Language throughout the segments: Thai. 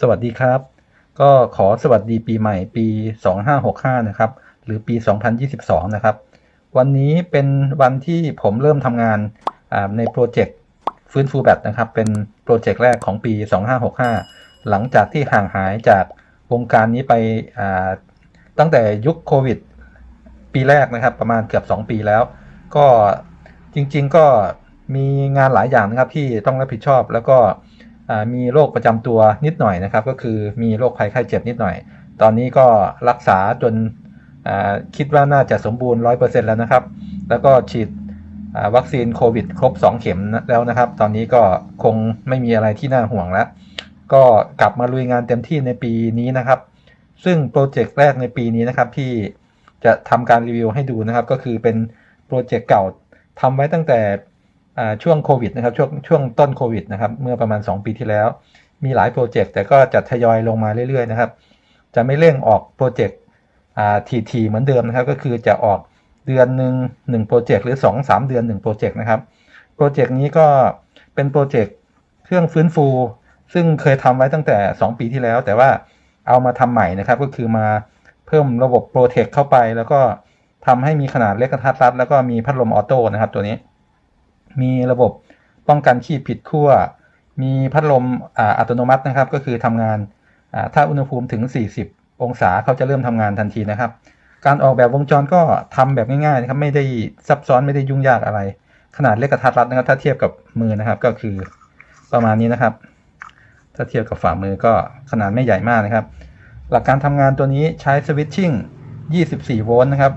สวัสดีครับ ก็ขอสวัสดีปีใหม่ปี 2565 นะครับ หรือปี 2022 นะครับ วันนี้เป็นวันที่ผมเริ่มทำงานในโปรเจกต์ฟื้นฟูแบตนะครับ เป็นโปรเจกต์แรกของปี 2565 หลังจากที่ห่างหายจากวงการนี้ไปตั้งแต่ยุคโควิด ปีแรกนะครับ ประมาณเกือบ 2 ปีแล้ว ก็จริงๆก็มีงานหลายอย่างนะครับที่ต้องรับผิดชอบแล้วก็ มีโรคประจำตัวนิดหน่อยนะครับ ก็คือมีโรคภัยไข้เจ็บนิดหน่อย ตอนนี้ก็รักษาจนคิดว่าน่าจะสมบูรณ์100%แล้วนะครับ แล้วก็ฉีดวัคซีนโควิด ครบ 2 เข็มแล้วนะครับ ตอนนี้ก็คงไม่มีอะไรที่น่าห่วงแล้ว ก็กลับมาลุยงานเต็มที่ในปีนี้นะครับ ซึ่งโปรเจกต์แรกในปีนี้นะครับที่จะทำการรีวิวให้ดูนะครับ ก็คือเป็นโปรเจกต์เก่าทำไว้ตั้งแต่ ช่วงโควิดนะครับช่วงช่วงต้นโควิดนะครับเมื่อประมาณ 2 ปีที่แล้ว มีหลายโปรเจกต์แต่ก็จะทยอยลงมาเรื่อยๆนะครับ จะไม่เร่งออกโปรเจกต์ทีๆเหมือนเดิมนะครับ ก็คือจะออกเดือนหนึ่งหนึ่งโปรเจกต์หรือ 2 3 เดือน1โปรเจกต์นะครับโปรเจกต์นี้ก็เป็นโปรเจกต์เครื่องฟื้นฟู ซึ่งเคยทำไว้ตั้งแต่ 2 ปีที่แล้ว แต่ว่าเอามาทำใหม่นะครับ ก็คือมาเพิ่มระบบโปรเทคเข้าไป แล้วก็ทำให้มีขนาดเล็กกระทัดรัดแล้วก็มีพัดลมออโต้นะครับตัวนี้ มีระบบป้องกันขีดผิดขั้ว มีพัดลมอ,อัตโนมัตินะครับ ก็คือทำงานถ้าอุณหภูมิถึง 40 องศาเขาจะเริ่มทำงานทันทีนะครับ การออกแบบวงจรก็ทำแบบง่ายๆนะครับไม่ได้ซับซ้อนไม่ได้ยุ่งยากอะไร ขนาดเล็กกระทัดรัดนะครับ ถ้าเทียบกับมือนะครับก็คือประมาณนี้นะครับ ถ้าเทียบกับฝ่ามือก็ขนาดไม่ใหญ่มากนะครับ หลักการทำงานตัวนี้ใช้สวิตชิ่ง24 โวลต์นะครับ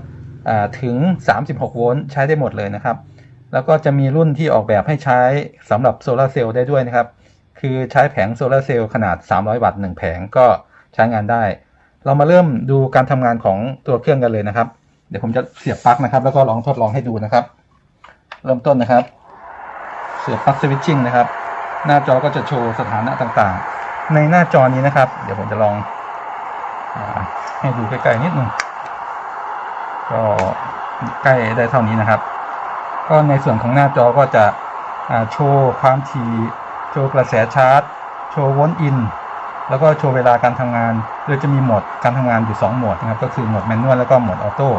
ถึง 36 โวลต์ใช้ได้หมดเลยนะครับ แล้วก็จะมีรุ่นที่ออกแบบให้ใช้สำหรับโซลาร์เซลล์ได้ด้วยนะครับ คือใช้แผงโซลาร์เซลล์ขนาด 300 วัตต์1แผงก็ใช้งานได้ เรามาเริ่มดูการทำงานของตัวเครื่องกันเลยนะครับ เดี๋ยวผมจะเสียบปลั๊กนะครับ แล้วก็ลองทดลองให้ดูนะครับ เริ่มต้นนะครับ เสียบปลั๊กสวิตชิ่งนะครับ หน้าจอก็จะโชว์สถานะต่างๆ ในหน้าจอนี้นะครับ เดี๋ยวผมจะลองอให้ดูใกล้ๆนิดหนึงก็ใกล้ได้เท่านี้นะครับ ก็ในส่วนของหน้าจอก็จะโชว์ความถี่โชว์กระแสชาร์จ โชว์วลต์อิน แล้วก็โชว์เวลาการทำงานโดยจะมีโหมดการทำงานอยู่ 2 โหมดนะครับ ก็คือโหมดแมนนวลแล้วก็โหมดออโต้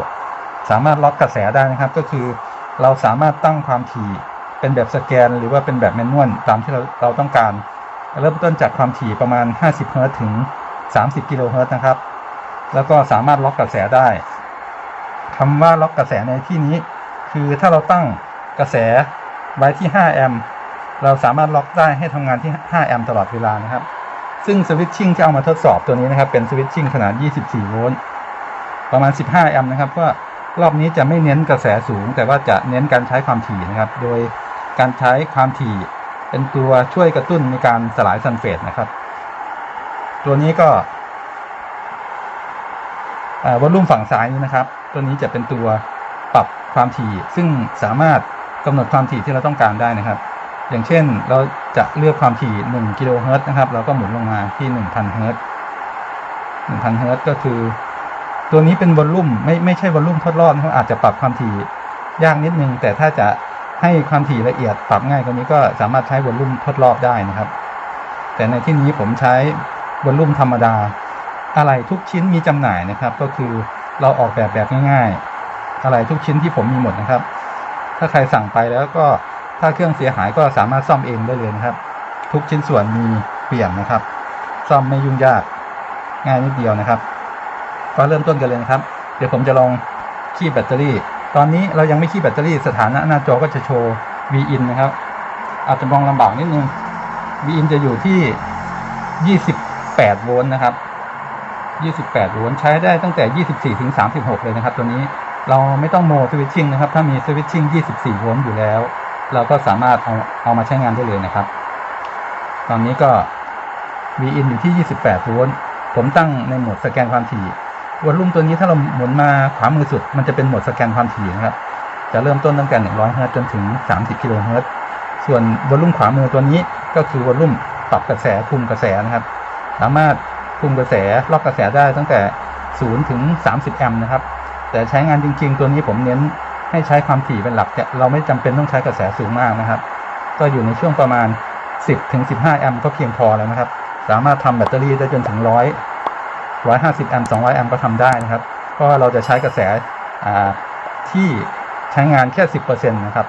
สามารถล็อกกระแสได้นะครับ ก็คือเราสามารถตั้งความถี่เป็นแบบสแกน หรือว่าเป็นแบบแมนนวลตามที่เราเราต้องการ เริ่มต้นจากความถี่ประมาณ 50เฮิรตซ์ถึง 30กิโลเฮิรตซ์นะครับ แล้วก็สามารถล็อกกระแสได้คำว่าล็อกกระแสในที่นี้ คือถ้าเราตั้งกระแสไว้ที่ 5 แอมป์เราสามารถล็อกได้ให้ทำงานที่ 5 แอมป์ตลอดเวลานะครับ ซึ่งสวิตชิ่งที่เอามาทดสอบตัวนี้นะครับ เป็นสวิตชิ่งขนาด 24 โวลต์ประมาณ 15 แอมป์นะครับว่ารอบนี้จะไม่เน้นกระแสสูง แต่ว่าจะเน้นการใช้ความถี่นะครับ โดยการใช้ความถี่เป็นตัวช่วยกระตุ้นในการสลายซัลเฟตนะครับ ตัวนี้ก็วอลลุ่มฝั่งซ้ายนี้นะครับ ตัวนี้จะเป็นตัว ความถี่ซึ่งสามารถกำหนดความถี่ที่เราต้องการได้นะครับ อย่างเช่นเราจะเลือกความถี่ 1 กิโลเฮิรตซ์นะครับ เราก็หมุนลงมาที่ 1,000 เฮิรตซ์1,000 เฮิรตซ์ก็คือ ตัวนี้เป็นวอลลุ่มไม่ไม่ใช่วอลลุ่มทดรอบนะครับอาจจะปรับความถี่ยากนิดนึง แต่ถ้าจะให้ความถี่ละเอียดปรับง่ายกว่านี้ก็สามารถใช้วอลลุ่มทดรอบได้นะครับ แต่ในที่นี้ผมใช้วอลลุ่มธรรมดา อะไรทุกชิ้นมีจำหน่ายนะครับ ก็คือเราออกแบบแบบง่ายๆ อะไรทุกชิ้นที่ผมมีหมดนะครับ ถ้าใครสั่งไปแล้วก็ถ้าเครื่องเสียหายก็สามารถซ่อมเองได้เลยนะครับ ทุกชิ้นส่วนมีเปลี่ยนนะครับ ซ่อมไม่ยุ่งยากง่ายนิดเดียวนะครับ ก็เริ่มต้นกันเลยนะครับ เดี๋ยวผมจะลองคีบแบตเตอรี่ ตอนนี้เรายังไม่คีบแบตเตอรี่สถานะหน้าจอก็จะโชว์ V in นะครับ อาจจะมองลำบากนิดนึง V in จะอยู่ที่ 28 โวลต์นะครับ 28 โวลต์ใช้ได้ตั้งแต่ 24 ถึง 36 เลยนะครับ ตัวนี้ เราไม่ต้องโมสวิตชิ่งนะครับ ถ้ามีสวิตชิ่ง 24 โวลต์อยู่แล้ว เราก็สามารถเอาเอามาใช้งานได้เลยนะครับ ตอนนี้ก็ V in อยู่ที่ 28 โวลต์ ผมตั้งในโหมดสแกนความถี่วอลลุ่มตัวนี้ถ้าเราหมุนมาขวามือสุด มันจะเป็นโหมดสแกนความถี่นะครับ จะเริ่มต้นตั้งแต่ 100 เฮิรตซ์จนถึง 30 กิโลเฮิรตซ์ส่วนวอลลุ่มขวามือตัวนี้ก็คือวอลลุ่มปรับกระแสคุมกระแสนะครับ สามารถคุมกระแสล็อกกระแสได้ตั้งแต่ 0 ถึง 30 แอมป์นะครับ แต่ใช้งานจริง ๆ ตัวนี้ผมเน้นให้ใช้ความถี่เป็นหลักเราไม่จำเป็นต้องใช้กระแสสูงมากนะครับ ก็อยู่ในช่วงประมาณ 10ถึง15 แอมป์ก็เพียงพอแล้วนะครับ สามารถทำแบตเตอรี่ได้จนถึงร้อยร้อยห้าสิบแอมป์สองร้อยแอมป์ก็ทำได้นะครับเพราะว่าเราจะใช้กระแสที่ใช้งานแค่สิบเปอร์เซ็นต์นะครับ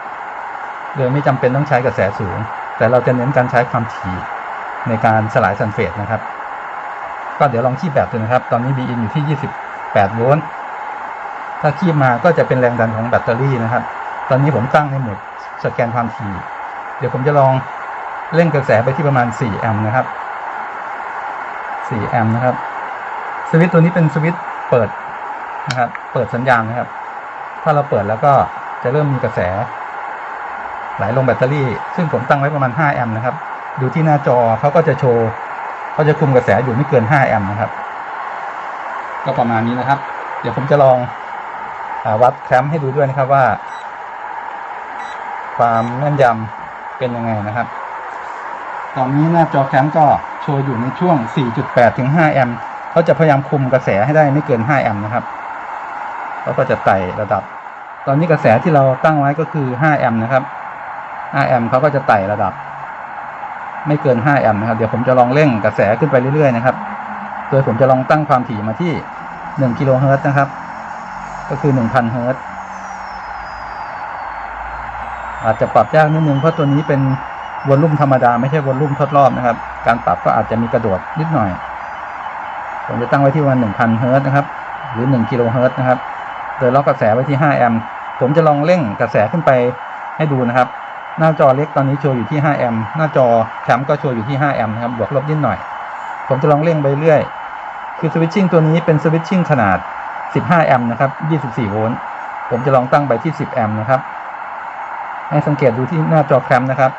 โดยไม่จำเป็นต้องใช้กระแสสูง แต่เราจะเน้นการใช้ความถี่ในการสลายซัลเฟตนะครับ ก็เดี๋ยวลองคีบแบตดูนะครับ ตอนนี้ B in อยู่ที่ 28 โวลต์ ถ้าคีบมาก็จะเป็นแรงดันของแบตเตอรี่นะครับ ตอนนี้ผมตั้งในโหมดสแกนความถี่ เดี๋ยวผมจะลองเร่งกระแสไปที่ประมาณ 4 แอมป์นะครับ 4 แอมป์นะครับ สวิตช์ตัวนี้เป็นสวิตช์เปิดนะครับ เปิดสัญญาณนะครับ ถ้าเราเปิดแล้วก็จะเริ่มมีกระแส ไหลลงแบตเตอรี่ ซึ่งผมตั้งไว้ประมาณ 5 แอมป์นะครับ ดูที่หน้าจอเขาก็จะโชว์เขาจะคุมกระแสอยู่ไม่เกิน 5 แอมป์นะครับ ก็ประมาณนี้นะครับ เดี๋ยวผมจะลอง วัดแคมป์ให้ดูด้วยนะครับว่า ความแม่นยำเป็นยังไงนะครับ ตอนนี้หน้าจอแคมป์ก็โชว์อยู่ในช่วง 4.8 ถึง 5 แอมป์เขาจะพยายามคุมกระแสให้ได้ไม่เกิน 5 แอมป์นะครับแล้วก็จะไต่ระดับ ตอนนี้กระแสที่เราตั้งไว้ก็คือ 5 แอมป์นะครับ 5 แอมป์เขาก็จะไต่ระดับ ไม่เกิน 5 แอมป์นะครับ เดี๋ยวผมจะลองเร่งกระแสขึ้นไปเรื่อยๆนะครับ โดยผมจะลองตั้งความถี่มาที่ 1 กิโลเฮิรตซ์นะครับ ก็คือ 1,000 เฮิร์ตอาจจะปรับยากนิดนึงเพราะตัวนี้เป็นวอลลุ่มธรรมดาไม่ใช่วอลลุ่มทดรอบนะครับ การปรับก็อาจจะมีกระโดดนิดหน่อย ผมจะตั้งไว้ที่ประมาณ1,000 เฮิร์ตนะครับ หรือ 1 กิโลเฮิร์ตนะครับ โดยล็อกกระแสไว้ที่ 5 แอมป์ ผมจะลองเร่งกระแสขึ้นไปให้ดูนะครับ หน้าจอเล็กตอนนี้โชว์อยู่ที่ 5 แอมป์ หน้าจอแคมป์ก็โชว์อยู่ที่ 5 แอมป์นะครับ บวกลบนิดหน่อย ผมจะลองเร่งไปเรื่อย คือสวิตชิ่งตัวนี้เป็นสวิตชิ่งขนาด 15 แอมป์นะครับ 24 โวลต์ ผมจะลองตั้งไปที่ 10 แอมป์นะครับ ให้สังเกตดูที่หน้าจอแคมป์นะครับ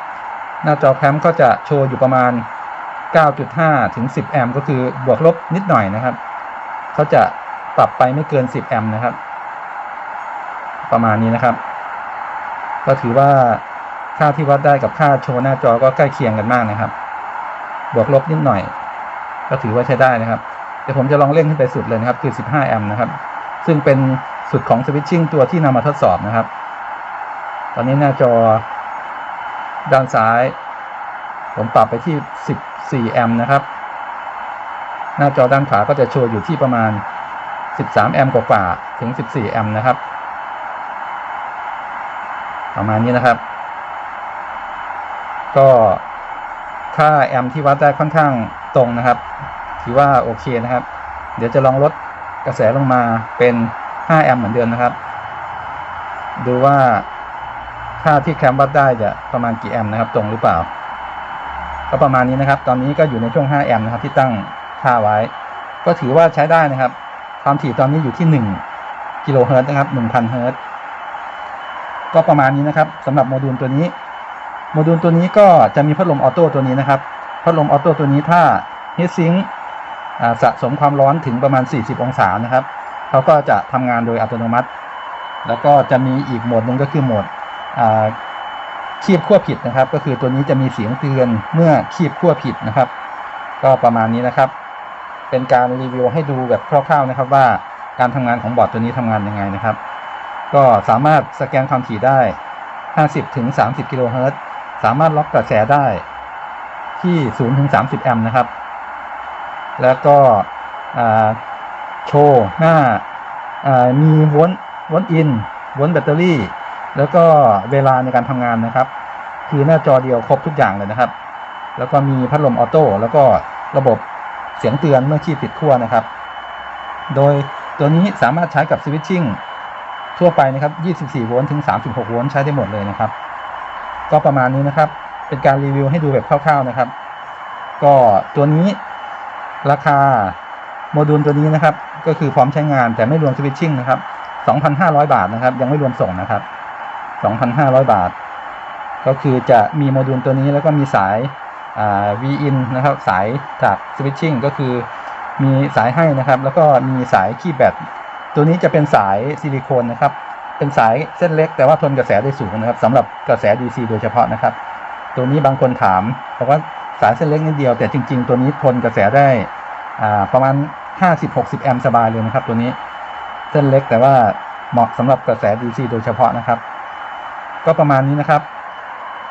หน้าจอแคมป์ก็จะโชว์อยู่ประมาณ 9.5 ถึง 10 แอมป์ก็คือบวกลบนิดหน่อยนะครับ เขาจะปรับไปไม่เกิน 10 แอมป์นะครับ ประมาณนี้นะครับ ก็ถือว่าค่าที่วัดได้กับค่าโชว์หน้าจอก็ใกล้เคียงกันมากนะครับ บวกลบนิดหน่อย ก็ถือว่าใช้ได้นะครับ เดี๋ยวผมจะลองเร่งขึ้นไปสุดเลยนะครับ คือ 15 แอมป์นะครับ ซึ่งเป็นสุดของสวิตชิ่งตัวที่นำมาทดสอบนะครับ ตอนนี้หน้าจอด้านซ้าย ผมปรับไปที่ 14 แอมป์นะครับ หน้าจอด้านขวาก็จะโชว์อยู่ที่ประมาณ 13 แอมป์กว่าๆถึง 14 แอมป์นะครับ ประมาณนี้นะครับ ก็ค่าแอมป์ที่วัดได้ค่อนข้างตรงนะครับ ถือว่าโอเคนะครับ เดี๋ยวจะลองลดกระแสลงมาเป็น 5 แอมป์เหมือนเดิมนะครับ ดูว่าค่าที่แคมป์วัดได้จะประมาณกี่แอมป์นะครับ ตรงหรือเปล่า ก็ประมาณนี้นะครับ ตอนนี้ก็อยู่ในช่วง 5 แอมป์นะครับ ที่ตั้งค่าไว้ ก็ถือว่าใช้ได้นะครับ ความถี่ตอนนี้อยู่ที่ 1 กิโลเฮิรตซ์นะครับ 1,000 เฮิรตซ์ ก็ประมาณนี้นะครับสำหรับโมดูลตัวนี้ โมดูลตัวนี้ก็จะมีพัดลมออโต้ตัวนี้นะครับ พัดลมออโต้ตัวนี้ถ้าฮีทซิงค์ สะสมความร้อนถึงประมาณ 40 องศานะครับเขาก็จะทำงานโดยอัตโนมัติ แล้วก็จะมีอีกโหมดหนึ่งก็คือโหมดคีบขั้วผิดนะครับ ก็คือตัวนี้จะมีเสียงเตือนเมื่อคีบขั้วผิดนะครับ ก็ประมาณนี้นะครับ เป็นการรีวิวให้ดูแบบคร่าวๆนะครับ ว่าการทำงานของบอร์ดตัวนี้ทำงานยังไงนะครับ ก็สามารถสแกนความถี่ได้ 50ถึง30กิโลเฮิรตซ์สามารถล็อกกระแสได้ที่0ถึง30แอมป์นะครับ แล้วก็โชว์หน้ามีวลต์โวลต์อินวลต์แบตเตอรี่ แล้วก็เวลาในการทำงานนะครับ คือหน้าจอเดียวครบทุกอย่างเลยนะครับ แล้วก็มีพัดลมออโต้แล้วก็ระบบเสียงเตือนเมื่อขี้ผิดขั้วนะครับ โดยตัวนี้สามารถใช้กับสวิตชิ่งทั่วไปนะครับ 24 โวลต์ถึง 36 โวลต์ใช้ได้หมดเลยนะครับ ก็ประมาณนี้นะครับ เป็นการรีวิวให้ดูแบบคร่าวๆนะครับ ก็ตัวนี้ ราคาโมดูลตัวนี้นะครับ ก็คือพร้อมใช้งานแต่ไม่รวมสวิตชิ่งนะครับ 2,500 บาทนะครับ ยังไม่รวมส่งนะครับ 2,500 บาท ก็คือจะมีโมดูลตัวนี้แล้วก็มีสาย V-in นะครับ สายจากสวิตชิ่งก็คือมีสายให้นะครับ แล้วก็มีสายคีย์แบตตัวนี้จะเป็นสายซิลิโคนนะครับ เป็นสายเส้นเล็กแต่ว่าทนกระแสได้สูงนะครับสำหรับกระแส DC โดยเฉพาะนะครับ ตัวนี้บางคนถามบอกว่าสายเส้นเล็กนิดเดียวแต่จริง ๆ ตัวนี้ทนกระแสได้ ประมาณ 50-60 แอมป์สบายเลยนะครับ ตัวนี้เส้นเล็กแต่ว่าเหมาะสำหรับกระแส DC โดยเฉพาะนะครับ ก็ประมาณนี้นะครับ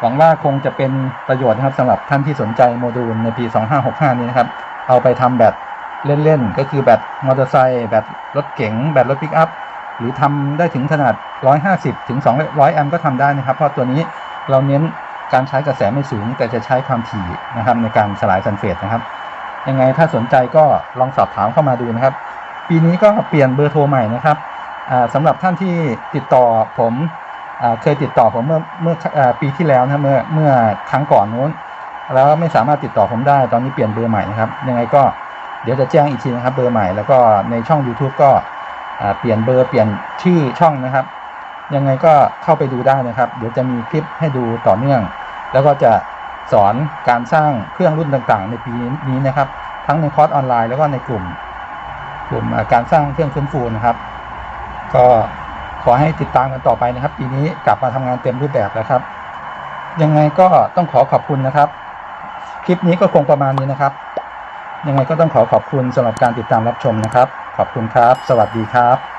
หวังว่าคงจะเป็นประโยชน์นะครับสำหรับท่านที่สนใจโมดูลในปี 2565 นี้นะครับ เอาไปทำแบตเล่นๆ ก็คือแบตมอเตอร์ไซค์แบตรถเก๋งแบตรถปิกอัพ หรือทำได้ถึงขนาด 150 ถึง 200 แอมป์ก็ทำได้นะครับ เพราะตัวนี้เราเน้นการใช้กระแสไม่สูง แต่จะใช้ความถี่นะครับในการสลายซัลเฟตนะครับ ยังไงถ้าสนใจก็ลองสอบถามเข้ามาดูนะครับ ปีนี้ก็เปลี่ยนเบอร์โทรใหม่นะครับสำหรับท่านที่ติดต่อผมอเคยติดต่อผมเมื่อเมื่อปีที่แล้วนะเมื่อเมื่อครั้งก่อนนู้น แล้วไม่สามารถติดต่อผมได้ตอนนี้เปลี่ยนเบอร์ใหม่นะครับ ยังไงก็เดี๋ยวจะแจ้งอีกทีนะครับเบอร์ใหม่แล้วก็ในช่อง YouTube ก็เปลี่ยนเบอร์เปลี่ยนชื่อช่องนะครับ ยังไงก็เข้าไปดูได้นะครับ เดี๋ยวจะมีคลิปให้ดูต่อเนื่อง แล้วก็จะ สอนการสร้างเครื่องรุ่นต่างๆ ในปีนี้นะครับ ทั้งในคอร์สออนไลน์แล้วก็ในกลุ่ม กลุ่มการสร้างเครื่องฟื้นฟูนะครับ ก็ขอให้ติดตามกันต่อไปนะครับ ปีนี้กลับมาทำงานเต็มรูปแบบแล้วครับ ยังไงก็ต้องขอขอบคุณนะครับ คลิปนี้ก็คงประมาณนี้นะครับ ยังไงก็ต้องขอขอบคุณสำหรับการติดตามรับชมนะครับ ขอบคุณครับ สวัสดีครับ